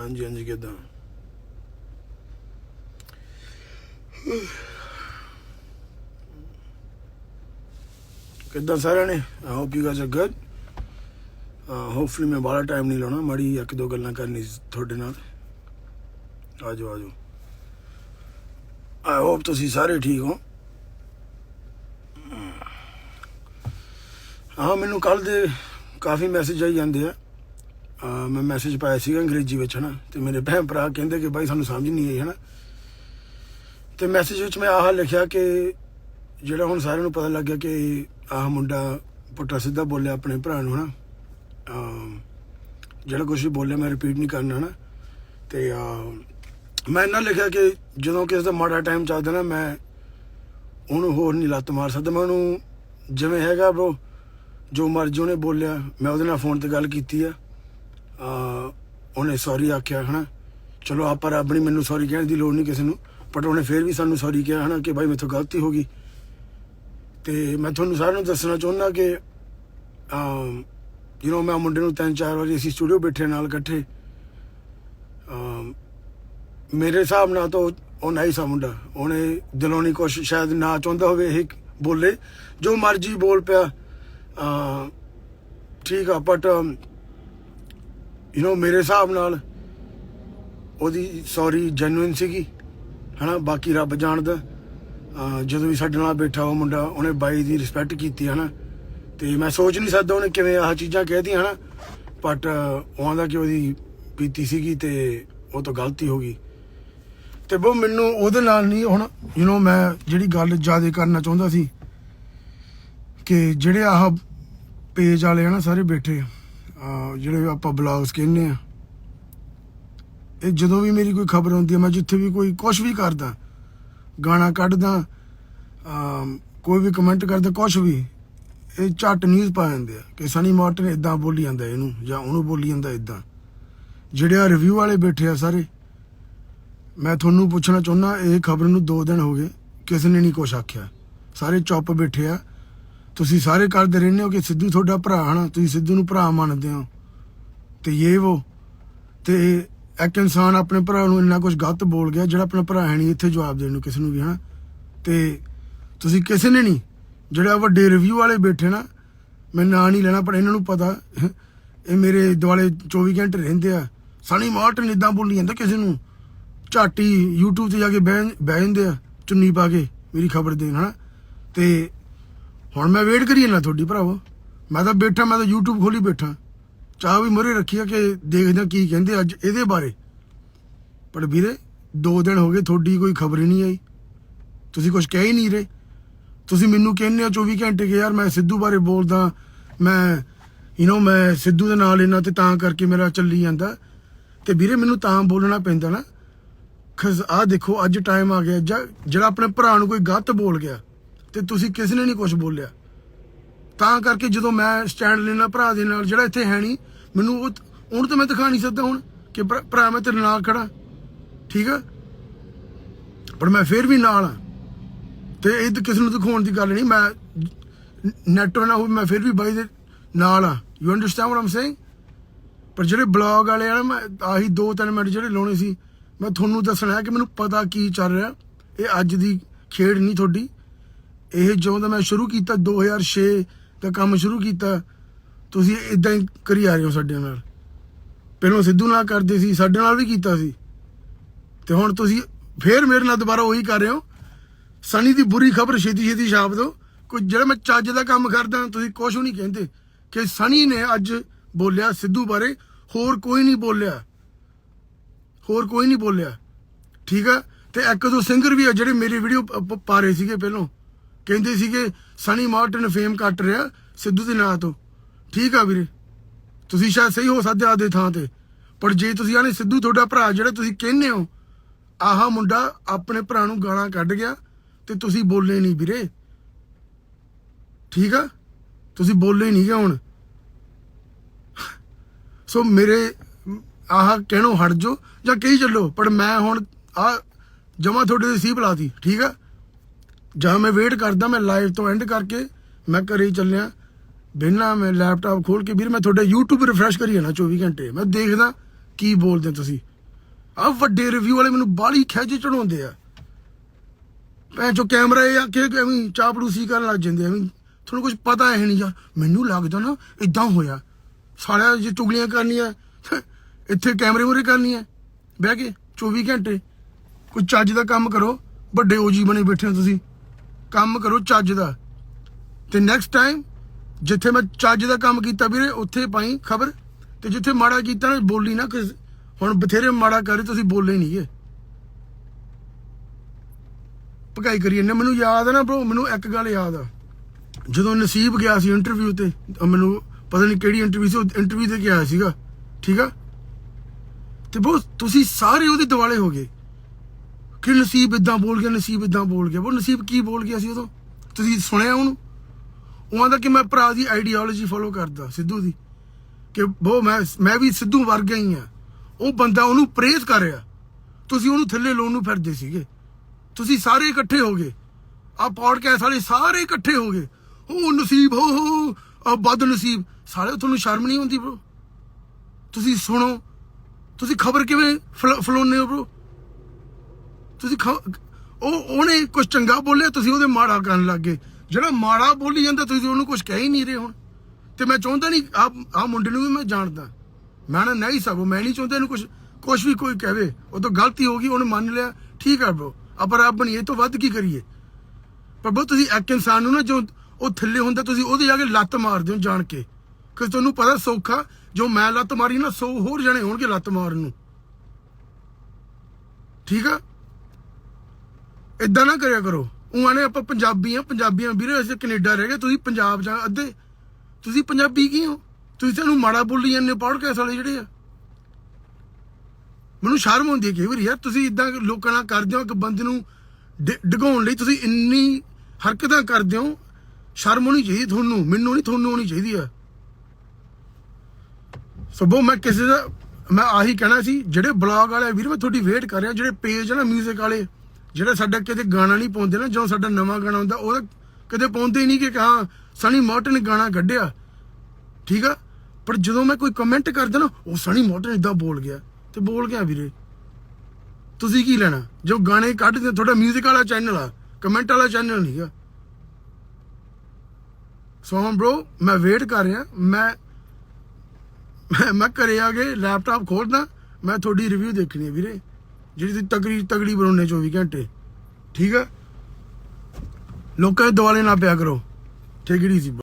ਹਾਂਜੀ ਹਾਂਜੀ, ਕਿਦਾਂ? ਕਿਦਾਂ ਸਾਰਿਆਂ ਨੇ? I hope you guys are good hopefully ਮੈਂ ਬਾਲਾ ਟਾਈਮ ਨਹੀਂ ਲਾਉਣਾ, ਮਾੜੀ ਇੱਕ ਦੋ ਗੱਲਾਂ ਕਰਨੀ ਤੁਹਾਡੇ ਨਾਲ। ਆਜੋ ਆਜੋ। ਆਈ ਹੋਪ ਤੁਸੀਂ ਸਾਰੇ ਠੀਕ ਹੋ। ਹਾਂ, ਮੈਨੂੰ ਕੱਲ ਦੇ ਕਾਫੀ ਮੈਸੇਜ ਆਈ ਜਾਂਦੇ ਆ। ਮੈਂ ਮੈਸੇਜ ਪਾਇਆ ਸੀਗਾ ਅੰਗਰੇਜ਼ੀ ਵਿੱਚ, ਹਨਾ। ਤੇ ਮੇਰੇ ਭੈਣ ਭਰਾ ਕਹਿੰਦੇ ਕਿ ਬਾਈ ਸਾਨੂੰ ਸਮਝ ਨਹੀਂ ਆਈ, ਹਨਾ। ਤੇ ਮੈਸੇਜ ਵਿੱਚ ਮੈਂ ਆਹ ਲਿਖਿਆ ਕਿ ਜਿਹੜਾ ਹੁਣ ਸਾਰਿਆਂ ਨੂੰ ਪਤਾ ਲੱਗ ਗਿਆ ਕਿ ਆਹ ਮੁੰਡਾ ਪੁੱਟਾ ਸਿੱਧਾ ਬੋਲਿਆ ਆਪਣੇ ਭਰਾ ਨੂੰ, ਹਨਾ। ਅਮ ਜਿਹੜਾ ਕੁਝ ਵੀ ਬੋਲਿਆ ਮੈਂ ਰਿਪੀਟ ਨਹੀਂ ਕਰਨਾ, ਹਨਾ। ਤੇ ਅਮ ਮੈਂ ਇਹਨਾਂ ਲਿਖਿਆ ਕਿ ਜਦੋਂ ਕਿਸ ਦਾ ਮਾੜਾ ਟਾਈਮ ਚੱਲਦਾ ਨਾ, ਮੈਂ ਉਹਨੂੰ ਹੋਰ ਨਹੀਂ ਲੱਤ ਮਾਰ ਸਕਦਾ। ਮੈਂ ਉਹਨੂੰ ਜਿਵੇਂ ਹੈਗਾ ਬ్రో ਜੋ ਮਰਜ਼ੀ ਉਹਨੇ ਬੋਲਿਆ, ਮੈਂ ਉਹਦੇ ਨਾਲ ਫੋਨ ਤੇ ਗੱਲ ਕੀਤੀ ਆ। ਉਹਨੇ ਸੌਰੀ ਆਖਿਆ, ਹਨਾ। ਚਲੋ, ਆਪਾਂ ਰੱਬ ਨਹੀਂ ਮੈਨੂੰ ਸੌਰੀ ਕਹਿਣ ਦੀ ਲੋੜ ਨਹੀਂ ਕਿਸੇ ਨੂੰ ਪਰ ਉਹਨੇ ਫੇਰ ਵੀ ਸਾਨੂੰ ਸੌਰੀ ਕਿਹਾ, ਹਨਾ, ਕਿ ਭਾਈ ਮੇਥੋਂ ਗਲਤੀ ਹੋ ਗਈ। ਤੇ ਮੈਂ ਤੁਹਾਨੂੰ ਸਾਰਿਆਂ ਨੂੰ ਦੱਸਣਾ ਚਾਹੁੰਦਾ ਕਿ, ਅਮ ਯੂ نو ਮੈਂ ਮੁੰਡੇ ਨੂੰ ਤਿੰਨ ਚਾਰ ਵਾਰੀ ਅਸੀਂ ਸਟੂਡੀਓ ਬੈਠੇ ਨਾਲ ਇਕੱਠੇ। ਮੇਰੇ ਹਿਸਾਬ ਨਾਲ ਤਾਂ ਉਹ- ਉਹ ਨਹੀਂ ਸਾ ਮੁੰਡਾ। ਉਹਨੇ ਦਿਲੋਂ ਨਹੀਂ ਕੁਛ ਸ਼ਾਇਦ ਨਾ ਚਾਹੁੰਦਾ ਹੋਵੇ ਇਹ ਬੋਲੇ। ਜੋ ਮਰਜ਼ੀ ਬੋਲ ਪਿਆ। ਠੀਕ ਆ ਬਟ ਯੂ نو ਮੇਰੇ ਹਿਸਾਬ ਨਾਲ ਉਹਦੀ ਸੌਰੀ ਜੈਨੂਇਨ ਸੀਗੀ ਹਨਾ ਬਾਕੀ ਰੱਬ ਜਾਣਦਾ ਅਹ ਜਦੋਂ ਵੀ ਸਾਡੇ ਨਾਲ ਬੈਠਾ ਉਹ ਮੁੰਡਾ ਉਹਨੇ ਬਾਈ ਦੀ ਰਿਸਪੈਕਟ ਕੀਤੀ ਹਨਾ ਤੇ ਮੈਂ ਸੋਚ ਨਹੀਂ ਸਕਦਾ ਉਹਨੇ ਕਿਵੇਂ ਆਹ ਚੀਜ਼ਾਂ ਕਹਿਤੀਆਂ ਹਨਾ ਬਟ ਉਹ ਆਂਦਾ ਕਿ ਉਹਦੀ ਪੀਤੀ ਸੀਗੀ ਤੇ ਉਹ ਤੋਂ ਗਲਤੀ ਹੋ ਗਈ ਤੇ ਉਹ ਮੈਨੂੰ ਉਹਦੇ ਨਾਲ ਨਹੀਂ ਹੁਣ ਯੂ نو ਮੈਂ ਜਿਹੜੀ ਗੱਲ ਜ਼ਿਆਦਾ ਕਰਨਾ ਚਾਹੁੰਦਾ ਸੀ ਕਿ ਜਿਹੜੇ ਆਹ ਪੇਜ ਵਾਲੇ ਆ ਨਾ ਸਾਰੇ ਬੈਠੇ ਜਿਹੜੇ ਆਪਾਂ ਬਲੌਗਸ ਕਹਿੰਦੇ ਆ। ਇਹ ਜਦੋਂ ਵੀ ਮੇਰੀ ਕੋਈ ਖਬਰ ਆਉਂਦੀ ਹੈ ਮੈਂ ਜਿੱਥੇ ਵੀ ਕੋਈ ਕੁਝ ਵੀ ਕਰਦਾ, ਗਾਣਾ ਕੱਢਦਾ ਕੋਈ ਵੀ ਕਮੈਂਟ ਕਰਦਾ ਕੁਝ ਵੀ, ਇਹ ਝੱਟ ਨਿਊਜ਼ ਪਾ ਜਾਂਦੇ ਆ ਕਿ ਸਨੀ ਮਾਰਟਨ ਇਦਾਂ ਬੋਲੀ ਜਾਂਦਾ ਇਹਨੂੰ, ਜਾਂ ਉਹਨੂੰ ਬੋਲੀ ਜਾਂਦਾ ਇਦਾਂ ਜਿਹੜੇ ਆ ਰਿਵਿਊ ਵਾਲੇ ਬੈਠੇ ਆ ਸਾਰੇ, ਮੈਂ ਤੁਹਾਨੂੰ ਪੁੱਛਣਾ ਚਾਹੁੰਦਾ, ਇਹ ਖਬਰ ਨੂੰ 2 ਦਿਨ ਹੋ ਗਏ, ਕਿਸੇ ਨੇ ਨਹੀਂ ਕੁਛ ਆਖਿਆ। ਸਾਰੇ ਚੁੱਪ ਬੈਠੇ ਆ। ਤੁਸੀਂ ਸਾਰੇ ਕਰਦੇ ਰਹਿੰਦੇ ਹੋ ਕਿ ਸਿੱਧੂ ਤੁਹਾਡਾ ਭਰਾ ਹਨਾ, ਤੁਸੀਂ ਸਿੱਧੂ ਨੂੰ ਭਰਾ ਮੰਨਦੇ ਹੋ। ਤੇ ਇਹ ਉਹ ਤੇ ਇੱਕ ਇਨਸਾਨ ਆਪਣੇ ਭਰਾ ਨੂੰ ਇੰਨਾ ਕੁਝ ਗਲਤ ਬੋਲ ਗਿਆ, ਜਿਹੜਾ ਆਪਣਾ ਭਰਾ ਹੈ ਨਹੀਂ, ਇੱਥੇ ਜਵਾਬ ਦੇਣ ਨੂੰ ਕਿਸੇ ਨੂੰ ਵੀ, ਹਨਾ। ਤੇ ਤੁਸੀਂ ਕਿਸੇ ਨੇ ਨਹੀਂ, ਜਿਹੜਾ ਵੱਡੇ ਰਿਵਿਊ ਵਾਲੇ ਬੈਠੇ ਨਾ, ਮੈਂ ਨਾਂ ਨਹੀਂ ਲੈਣਾ, ਪਰ ਇਹਨਾਂ ਨੂੰ ਪਤਾ, ਇਹ ਮੇਰੇ ਦੁਆਲੇ 24 ਘੰਟੇ ਰਹਿੰਦੇ ਆ। ਸਣੀ ਮਾਰਟਨ ਇਦਾਂ ਬੋਲੀ ਜਾਂਦਾ ਕਿਸੇ ਨੂੰ, ਝਾਟੀ YouTube ਤੇ ਜਾ ਕੇ ਬਹਿ ਬਹਿ ਜਾਂਦੇ ਆ, ਚੁੰਨੀ ਪਾ ਕੇ, ਮੇਰੀ ਖਬਰ ਦੇਣ, ਹਨਾ। ਤੇ ਹੁਣ ਮੈਂ ਵੇਟ ਕਰੀ ਨਾ ਤੁਹਾਡੀ ਭਰਾਵੋ। ਮੈਂ ਤਾਂ ਬੈਠਾ, ਮੈਂ ਤਾਂ YouTube ਖੋਲੀ ਬੈਠਾ। ਚਾਹ ਵੀ ਮੁਰੇ ਰੱਖੀ ਆ ਕਿ ਦੇਖਦੇ ਕੀ ਕਹਿੰਦੇ ਅੱਜ ਇਹਦੇ ਬਾਰੇ। ਪਰ ਵੀਰੇ 2 ਦਿਨ ਹੋ ਗਏ, ਤੁਹਾਡੀ ਕੋਈ ਖਬਰ ਹੀ ਨਹੀਂ ਆਈ। ਤੁਸੀਂ ਕੁਝ ਕਹਿ ਹੀ ਨਹੀਂ ਰਹੇ। ਤੁਸੀਂ ਮੈਨੂੰ ਕਹਿੰਦੇ ਹੋ 24 ਘੰਟੇ ਕਿ ਯਾਰ ਮੈਂ ਸਿੱਧੂ ਬਾਰੇ ਬੋਲਦਾ, ਮੈਂ ਯੂ نو ਮੈਂ ਸਿੱਧੂ ਦੇ ਨਾਲ ਇਹਨਾਂ ਤੇ ਤਾਂ ਕਰਕੇ ਮੇਰਾ ਚੱਲੀ ਜਾਂਦਾ। ਤੇ ਵੀਰੇ, ਮੈਨੂੰ ਤਾਂ ਬੋਲਣਾ ਪੈਂਦਾ ਨਾ। ਖਜ਼ ਆ ਦੇਖੋ, ਅੱਜ ਟਾਈਮ ਆ ਗਿਆ। ਜਿਹੜਾ ਆਪਣੇ ਭਰਾ ਨੂੰ ਕੋਈ ਗਲਤ ਬੋਲ ਗਿਆ ਤੇ ਤੁਸੀਂ ਕਿਸੇ ਨੇ ਨਹੀਂ ਕੁਝ ਬੋਲਿਆ। ਤਾਂ ਕਰਕੇ ਜਦੋਂ ਮੈਂ ਸਟੈਂਡ ਲੈਣਾ ਭਰਾ ਦੇ ਨਾਲ, ਜਿਹੜਾ ਇੱਥੇ ਹੈ ਨਹੀਂ, ਮੈਨੂੰ ਉਹ ਉਹਨੂੰ ਤਾਂ ਮੈਂ ਦਿਖਾ ਨਹੀਂ ਸਕਦਾ ਹੁਣ ਕਿ ਭਰਾ ਭਰਾ ਮੈਂ ਤੇਰੇ ਨਾਲ ਖੜਾ। ਠੀਕ ਆ? ਪਰ ਮੈਂ ਫੇਰ ਵੀ ਨਾਲ ਆ। ਤੇ ਇਹ ਤਾਂ ਕਿਸੇ ਨੂੰ ਦਿਖਾਉਣ ਦੀ ਗੱਲ ਨਹੀਂ, ਮੈਂ ਨੈਟ ਨਾ ਹੋਵੇ, ਮੈਂ ਫਿਰ ਵੀ ਬਾਈ ਦੇ ਨਾਲ ਆ। You understand what I'm saying ਪਰ ਜਿਹੜੇ ਬਲੌਗ ਵਾਲੇ ਆ ਮੈਂ ਆਹੀ 2-3 ਮਿੰਟ ਜਿਹੜੇ ਲਾਉਣੇ ਸੀ, ਮੈਂ ਤੁਹਾਨੂੰ ਦੱਸਣਾ ਹੈ ਕਿ ਮੈਨੂੰ ਪਤਾ ਕੀ ਚੱਲ ਰਿਹਾ। ਇਹ ਅੱਜ ਦੀ ਖੇਡ ਨਹੀਂ ਤੁਹਾਡੀ। ਇਹ ਜਦੋਂ ਦਾ ਮੈਂ ਸ਼ੁਰੂ ਕੀਤਾ 2006 ਦਾ ਕੰਮ ਸ਼ੁਰੂ ਕੀਤਾ। ਤੁਸੀਂ ਇਦਾਂ ਹੀ ਕਰੀ ਆ ਰਹੇ ਹੋ ਸਾਡੇ ਨਾਲ। ਪਹਿਲਾਂ ਸਿੱਧੂ ਨਾਲ ਕਰਦੇ ਸੀ, ਸਾਡੇ ਨਾਲ ਵੀ ਕੀਤਾ ਸੀ। ਤੇ ਹੁਣ ਤੁਸੀਂ ਫੇਰ ਮੇਰੇ ਨਾਲ ਦੁਬਾਰਾ ਉਹੀ ਕਰ ਰਹੇ ਹੋ। ਸਨੀ ਦੀ ਬੁਰੀ ਖਬਰ ਛੇਤੀ ਛੇਤੀ ਛਾਪ ਦਿਓ। ਕੋਈ ਜਿਹੜਾ ਮੈਂ ਚੱਜ ਦਾ ਕੰਮ ਕਰਦਾ, ਤੁਸੀਂ ਕੁਝ ਨਹੀਂ ਕਹਿੰਦੇ ਕਿ ਸਨੀ ਨੇ ਅੱਜ ਬੋਲਿਆ ਸਿੱਧੂ ਬਾਰੇ, ਹੋਰ ਕੋਈ ਨਹੀਂ ਬੋਲਿਆ। ਹੋਰ ਕੋਈ ਨਹੀਂ ਬੋਲਿਆ। ਠੀਕ ਆ? ਤੇ ਇੱਕ ਦੋ ਸਿੰਗਰ ਵੀ ਆ ਜਿਹੜੇ ਮੇਰੀ ਵੀਡੀਓ ਪਾ ਰਹੇ ਸੀਗੇ ਪਹਿਲਾਂ। ਕਹਿੰਦੇ ਸੀਗੇ ਸਨੀ ਮਾਰਟਨ ਫੇਮ ਕੱਟ ਰਿਹਾ ਸਿੱਧੂ ਦੇ ਨਾਂ ਤੋਂ। ਠੀਕ ਆ ਵੀਰੇ। ਤੁਸੀਂ ਸ਼ਾਇਦ ਸਹੀ ਹੋ ਸਕਦੇ ਆਦੇ ਥਾਂ ਤੇ। ਪਰ ਜੇ ਤੁਸੀਂ ਆਨੇ ਸਿੱਧੂ ਤੁਹਾਡਾ ਭਰਾ ਜਿਹੜਾ ਤੁਸੀਂ ਕਹਿੰਦੇ ਹੋ, ਆਹਾ ਮੁੰਡਾ ਆਪਣੇ ਭਰਾ ਨੂੰ ਗਾਲਾਂ ਕੱਢ ਗਿਆ ਤੇ ਤੁਸੀਂ ਬੋਲੇ ਨਹੀਂ ਵੀਰੇ। ਠੀਕ ਆ? ਤੁਸੀਂ ਬੋਲੇ ਨਹੀਂ ਗੇ ਹੁਣ। ਸੋ ਮੇਰੇ ਆਹ ਕਹਿਣੋਂ ਹਟ ਜੋ ਜਾਂ ਕਹੀ ਚੱਲੋ, ਪਰ ਮੈਂ ਹੁਣ ਆ ਜਮਾ ਤੁਹਾਡੇ ਦੀ ਸੀ ਬੁਲਾਤੀ। ਠੀਕ ਆ? ਜਾਂ ਮੈਂ ਵੇਟ ਕਰਦਾ ਮੈਂ ਲਾਈਵ ਤੋਂ ਐਂਡ ਕਰਕੇ ਮੈਂ ਘਰੇ ਹੀ ਚੱਲਿਆ। ਬਿਨਾਂ ਮੈਂ ਲੈਪਟਾਪ ਖੋਲ ਕੇ ਵੀਰ ਮੈਂ ਤੁਹਾਡਾ YouTube ਰਿਫਰੈਸ਼ ਕਰੀ ਜਾਣਾ 24 ਘੰਟੇ। ਮੈਂ ਦੇਖਦਾ ਕੀ ਬੋਲਦੇ ਤੁਸੀਂ। ਆ ਵੱਡੇ ਰਿਵਿਊ ਵਾਲੇ ਮੈਨੂੰ ਬਾਹਲੀ ਖਿੱਚ ਚੜਾਉਂਦੇ ਆ। ਭੈਣ ਚੋ ਕੈਮਰਾ ਇਹ ਆ ਕਿ ਐਵੇਂ ਚਾਪੜੂਸੀ ਕਰਨ ਲੱਗ ਜਾਂਦੇ ਆ, ਐਵੇਂ ਤੁਹਾਨੂੰ ਕੁਝ ਪਤਾ ਹੈ ਨਹੀਂ ਯਾਰ। ਮੈਨੂੰ ਲੱਗਦਾ ਨਾ ਇਦਾਂ ਹੋਇਆ। ਸਾਲਿਆ ਜੇ ਚੁਗਲੀਆਂ ਕਰਨੀਆਂ ਇੱਥੇ ਕੈਮਰੇ ਮੂਰੇ ਕਰਨੀਆਂ ਬਹਿ ਕੇ 24 ਘੰਟੇ। ਕੋਈ ਚੱਜ ਦਾ ਕੰਮ ਕਰੋ। ਵੱਡੇ ਓਜੀ ਬਣੇ ਬੈਠੇ ਹੋ ਤੁਸੀਂ। ਕੰਮ ਕਰੋ ਚੱਜ ਦਾ। ਤੇ ਨੈਕਸਟ ਟਾਈਮ ਜਿੱਥੇ ਮੈਂ ਚੱਜ ਦਾ ਕੰਮ ਕੀਤਾ ਵੀਰੇ, ਉੱਥੇ ਪਾਈ ਖਬਰ। ਤੇ ਜਿੱਥੇ ਮਾੜਾ ਕੀਤਾ ਨਾ, ਬੋਲੀ ਨਾ ਕਿਸ- ਹੁਣ ਬਥੇਰੇ ਮਾੜਾ ਕਰੇ, ਤੁਸੀਂ ਬੋਲੇ ਨਹੀਂ ਨਹੀਂਗੇ ਪਕਾਈ ਕਰੀ ਨੇ ਮੈਨੂੰ ਯਾਦ ਹੈ ਨਾ ਬ్రో ਮੈਨੂੰ ਇੱਕ ਗੱਲ ਯਾਦ ਆ। ਜਦੋਂ ਨਸੀਬ ਗਿਆ ਸੀ ਇੰਟਰਵਿਊ ਤੇ ਮੈਨੂੰ ਪਤਾ ਨਹੀਂ ਕਿਹੜੀ ਇੰਟਰਵਿਊ ਸੀ ਇੰਟਰਵਿਊ ਤੇ ਗਿਆ ਸੀਗਾ। ਠੀਕ ਆ? ਤੇ ਬੋ ਤੁਸੀਂ ਸਾਰੇ ਉਹਦੇ ਦਿਵਾਲੇ ਹੋ ਗਏ। ਕਿ ਨਸੀਬ ਇਦਾਂ ਬੋਲ ਗਿਆ, ਨਸੀਬ ਇਦਾਂ ਬੋਲ ਗਿਆ। ਉਹ ਨਸੀਬ ਕੀ ਬੋਲ ਗਿਆ ਸੀ ਉਦੋਂ? ਤੁਸੀਂ ਸੁਣਿਆ ਉਹਨੂੰ? ਉਹਨਾਂ ਦਾ ਕਿ ਮੈਂ ਭਰਾ ਦੀ ਆਈਡੀਓਲੋਜੀ ਫੋਲੋ ਕਰਦਾ, ਸਿੱਧੂ ਦੀ। ਕਿ ਉਹ ਮੈਂ ਮੈਂ ਵੀ ਸਿੱਧੂ ਵਰਗਾ ਹੀ ਆ। ਉਹ ਬੰਦਾ ਉਹਨੂੰ ਪ੍ਰੇਜ਼ ਕਰ ਰਿਹਾ। ਤੁਸੀਂ ਉਹਨੂੰ ਥੱਲੇ ਲਾਉਣ ਨੂੰ ਫਿਰਦੇ ਸੀਗੇ। ਤੁਸੀਂ ਸਾਰੇ ਇਕੱਠੇ ਹੋ ਗਏ। ਆ ਪੌਡਕਾਸਟ ਵਾਲੇ ਸਾਰੇ ਇਕੱਠੇ ਹੋ ਗਏ। ਉਹ ਨਸੀਬ, ਹੋ ਹੋ, ਆ ਬਦ ਨਸੀਬ। ਸਾਰੇ ਤੁਹਾਨੂੰ ਸ਼ਰਮ ਨਹੀਂ ਆਉਂਦੀ ਬ్రో ਤੁਸੀਂ ਸੁਣੋ। ਤੁਸੀਂ ਖਬਰ ਕਿਵੇਂ ਫਲ- ਫਲਾਉਂਦੇ ਹੋ, bro? ਤੁਸੀਂ ਖ- ਉਹ ਉਹਨੇ ਕੁਝ ਚੰਗਾ ਬੋਲਿਆ, ਤੁਸੀਂ ਉਹਦੇ ਮਾੜਾ ਕਰਨ ਲੱਗ ਗਏ। ਜਿਹੜਾ ਮਾੜਾ ਬੋਲੀ ਜਾਂਦਾ, ਤੁਸੀਂ ਉਹਨੂੰ ਕੁਝ ਕਹਿ ਹੀ ਨਹੀਂ ਰਹੇ ਹੁਣ। ਤੇ ਮੈਂ ਚਾਹੁੰਦਾ ਨਹੀਂ ਆ ਆ ਮੁੰਡੇ ਨੂੰ ਵੀ ਮੈਂ ਜਾਣਦਾ। ਮੈਂ ਨਾ ਨਹੀਂ ਸਕੋ ਮੈਂ ਨਹੀਂ ਚਾਹੁੰਦਾ ਇਹਨੂੰ ਕੁਝ ਕੁਝ ਵੀ ਕੋਈ ਕਹਵੇ ਉਹ ਤਾਂ ਗਲਤੀ ਹੋ ਗਈ, ਉਹਨੇ ਮੰਨ ਲਿਆ। ਠੀਕ ਆ ਬ్రో ਆਪਾਂ ਰੱਬ ਬਣੀਏ, ਇਹ ਤੋਂ ਵੱਧ ਕੀ ਕਰੀਏ? ਪਰ ਬਹੁਤ ਤੁਸੀਂ ਇੱਕ ਇਨਸਾਨ ਨੂੰ ਨਾ ਜੋ ਉਹ ਥੱਲੇ ਹੁੰਦਾ, ਤੁਸੀਂ ਉਹਦੇ ਜਾ ਕੇ ਲੱਤ ਮਾਰਦੇ ਹੋ ਜਾਣ ਕੇ। ਕਿ ਤੁਹਾਨੂੰ ਪਤਾ ਸੌਖਾ, ਜੋ ਮੈਂ ਲੱਤ ਮਾਰੀ ਨਾ 100 ਹੋਰ ਜਣੇ ਹੋਣਗੇ ਲੱਤ ਮਾਰਨ ਨੂੰ। ਠੀਕ ਆ? ਇਦਾਂ ਨਾ ਕਰਿਆ ਕਰੋ। ਉਹਨਾਂ ਨੇ ਆਪਾਂ ਪੰਜਾਬੀ ਆ, ਪੰਜਾਬੀਆਂ ਵੀਰੇ, ਅਸੀਂ ਕੈਨੇਡਾ ਰਹਿ ਗਏ, ਤੁਸੀਂ ਪੰਜਾਬ ਜਾਂ ਅੱਧੇ। ਤੁਸੀਂ ਪੰਜਾਬੀ ਕੀ ਹੋ? ਤੁਸੀਂ ਤੁਹਾਨੂੰ ਮਾੜਾ ਬੋਲੀ ਜਾਂਦੇ ਪੌਡਕਾਸਟ ਵਾਲੇ ਜਿਹੜੇ ਆ। ਮੈਨੂੰ ਸ਼ਰਮ ਆਉਂਦੀ ਹੈ ਕਿ ਵਾਰੀ ਯਾਰ, ਤੁਸੀਂ ਇਦਾਂ ਲੋਕਾਂ ਨਾਲ ਕਰਦੇ ਹੋ ਕਿ ਬੰਦੇ ਨੂੰ ਡਿ- ਡਿਗਾਉਣ ਲਈ ਤੁਸੀਂ ਇੰਨੀ ਹਰਕਤਾਂ ਕਰਦੇ ਹੋ। ਸ਼ਰਮ ਹੋਣੀ ਚਾਹੀਦੀ ਤੁਹਾਨੂੰ, ਮੈਨੂੰ ਨਹੀਂ ਤੁਹਾਨੂੰ ਹੋਣੀ ਚਾਹੀਦੀ ਆ। ਸੋ ਬੋ, ਮੈਂ ਕਿਸੇ ਦਾ, ਮੈਂ ਆਹੀ ਕਹਿਣਾ ਸੀ, ਜਿਹੜੇ ਬਲੌਗ ਵਾਲੇ ਵੀਰ, ਮੈਂ ਤੁਹਾਡੀ ਵੇਟ ਕਰ ਰਿਹਾ, ਜਿਹੜੇ ਪੇਜ ਆ ਨਾ 뮤직 ਵਾਲੇ। ਜਿਹੜਾ ਸਾਡਾ ਕਿਤੇ ਗਾਣਾ ਨਹੀਂ ਪਾਉਂਦੇ ਨਾ ਜਦੋਂ ਸਾਡਾ ਨਵਾਂ ਗਾਣਾ ਹੁੰਦਾ, ਉਹਦਾ ਕਦੇ ਪਾਉਂਦੇ ਹੀ ਨਹੀਂ ਕਿ ਹਾਂ, ਸਨੀ ਮੋਟਨ ਨੇ ਗਾਣਾ ਕੱਢਿਆ। ਠੀਕ ਆ? ਪਰ ਜਦੋਂ ਮੈਂ ਕੋਈ ਕਮੈਂਟ ਕਰਦਾ ਨਾ, ਉਹ ਸਣੀ ਮੋਟਨ ਇਦਾਂ ਬੋਲ ਗਿਆ। ਤੇ ਬੋਲ ਗਿਆ ਵੀਰੇ। ਤੁਸੀਂ ਕੀ ਲੈਣਾ? ਜੋ ਗਾਣੇ ਕੱਢਦੇ ਤੁਹਾਡਾ 뮤직 ਵਾਲਾ ਚੈਨਲ ਆ ਕਮੈਂਟ ਵਾਲਾ ਚੈਨਲ ਨਹੀਂਗਾ ਸੋ ਹਮ bro, ਮੈਂ ਵੇਟ ਕਰ ਰਿਹਾ, ਮੈਂ ਮੈਂ ਮੈਂ ਘਰੇ ਆ ਕੇ ਲੈਪਟਾਪ ਖੋਲਦਾ, ਮੈਂ ਤੁਹਾਡੀ ਰਿਵਿਊ ਦੇਖਣੀ ਹੈ ਵੀਰੇ। ਜਿਹੜੀ ਤੁਸੀਂ ਤਗੜੀ ਤਗੜੀ ਬਣਾਉਣੇ 24 ਘੰਟੇ, ਠੀਕ ਹੈ ਲੋਕਾਂ ਦੇ ਦੁਆਲੇ ਨਾ ਪਿਆ ਕਰੋ, ਠੀਕ ਹੀ ਸੀ